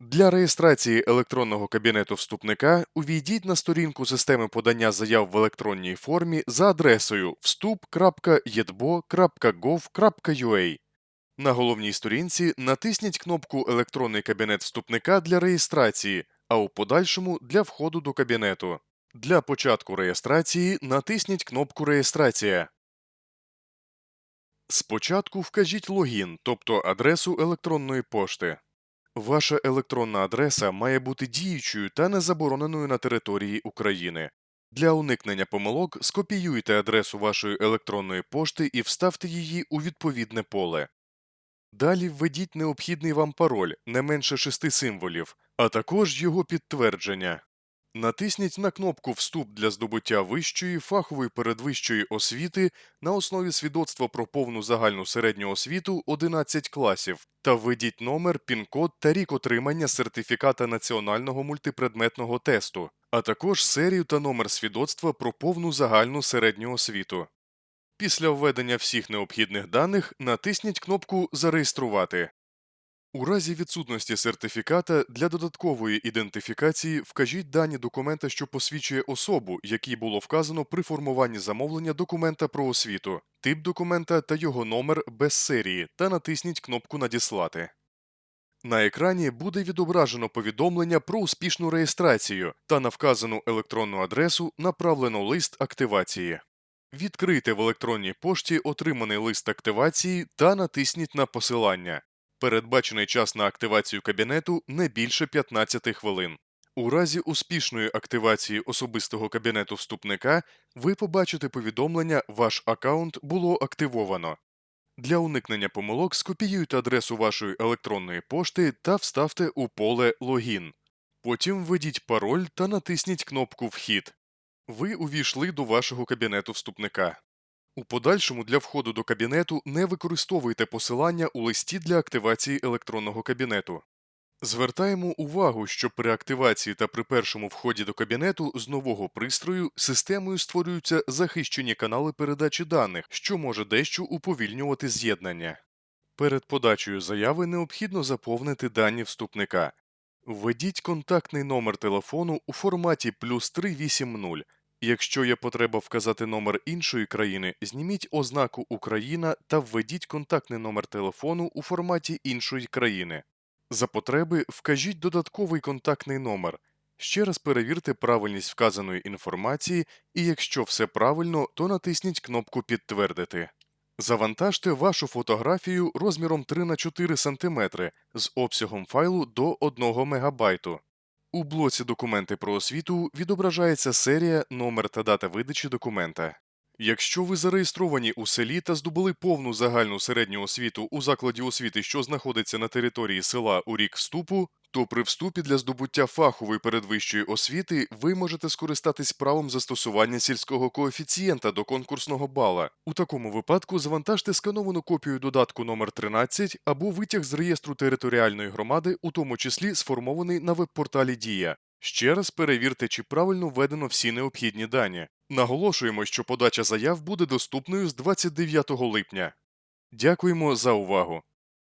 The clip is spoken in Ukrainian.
Для реєстрації електронного кабінету вступника увійдіть на сторінку системи подання заяв в електронній формі за адресою вступ.едbo.gov.ua. На головній сторінці натисніть кнопку Електронний кабінет вступника для реєстрації, а у подальшому для входу до кабінету. Для початку реєстрації натисніть кнопку Реєстрація. Спочатку вкажіть логін, тобто адресу електронної пошти. Ваша електронна адреса має бути діючою та не забороненою на території України. Для уникнення помилок скопіюйте адресу вашої електронної пошти і вставте її у відповідне поле. Далі введіть необхідний вам пароль не менше шести символів, а також його підтвердження. Натисніть на кнопку Вступ для здобуття вищої фахової передвищої освіти на основі свідоцтва про повну загальну середню освіту 11 класів та введіть номер, пін-код та рік отримання сертифіката національного мультипредметного тесту, а також серію та номер свідоцтва про повну загальну середню освіту. Після введення всіх необхідних даних натисніть кнопку Зареєструвати. У разі відсутності сертифіката для додаткової ідентифікації вкажіть дані документа, що посвідчує особу, якій було вказано при формуванні замовлення документа про освіту, тип документа та його номер без серії та натисніть кнопку Надіслати. На екрані буде відображено повідомлення про успішну реєстрацію та на вказану електронну адресу направлено лист активації. Відкрийте в електронній пошті отриманий лист активації та натисніть на посилання. Передбачений час на активацію кабінету не більше 15 хвилин. У разі успішної активації особистого кабінету вступника ви побачите повідомлення Ваш аккаунт було активовано. Для уникнення помилок скопіюйте адресу вашої електронної пошти та вставте у поле Логін. Потім введіть пароль та натисніть кнопку Вхід. Ви увійшли до вашого кабінету вступника. У подальшому для входу до кабінету не використовуйте посилання у листі для активації електронного кабінету. Звертаємо увагу, що при активації та при першому вході до кабінету з нового пристрою системою створюються захищені канали передачі даних, що може дещо уповільнювати з'єднання. Перед подачею заяви необхідно заповнити дані вступника. Введіть контактний номер телефону у форматі плюс 380. Якщо є потреба вказати номер іншої країни, зніміть ознаку Україна та введіть контактний номер телефону у форматі іншої країни. За потреби вкажіть додатковий контактний номер. Ще раз перевірте правильність вказаної інформації, і якщо все правильно, то натисніть кнопку Підтвердити. Завантажте вашу фотографію розміром 3 на 4 см з обсягом файлу до 1 МБ. У блоці Документи про освіту відображається серія, номер та дата видачі документа. Якщо ви зареєстровані у селі та здобули повну загальну середню освіту у закладі освіти, що знаходиться на території села у рік вступу, то при вступі для здобуття фахової передвищої освіти ви можете скористатись правом застосування сільського коефіцієнта до конкурсного бала. У такому випадку завантажте скановану копію додатку номер 13 або витяг з реєстру територіальної громади, у тому числі сформований на веб-порталі Дія. Ще раз перевірте, чи правильно введено всі необхідні дані. Наголошуємо, що подача заяв буде доступною з 29 липня. Дякуємо за увагу!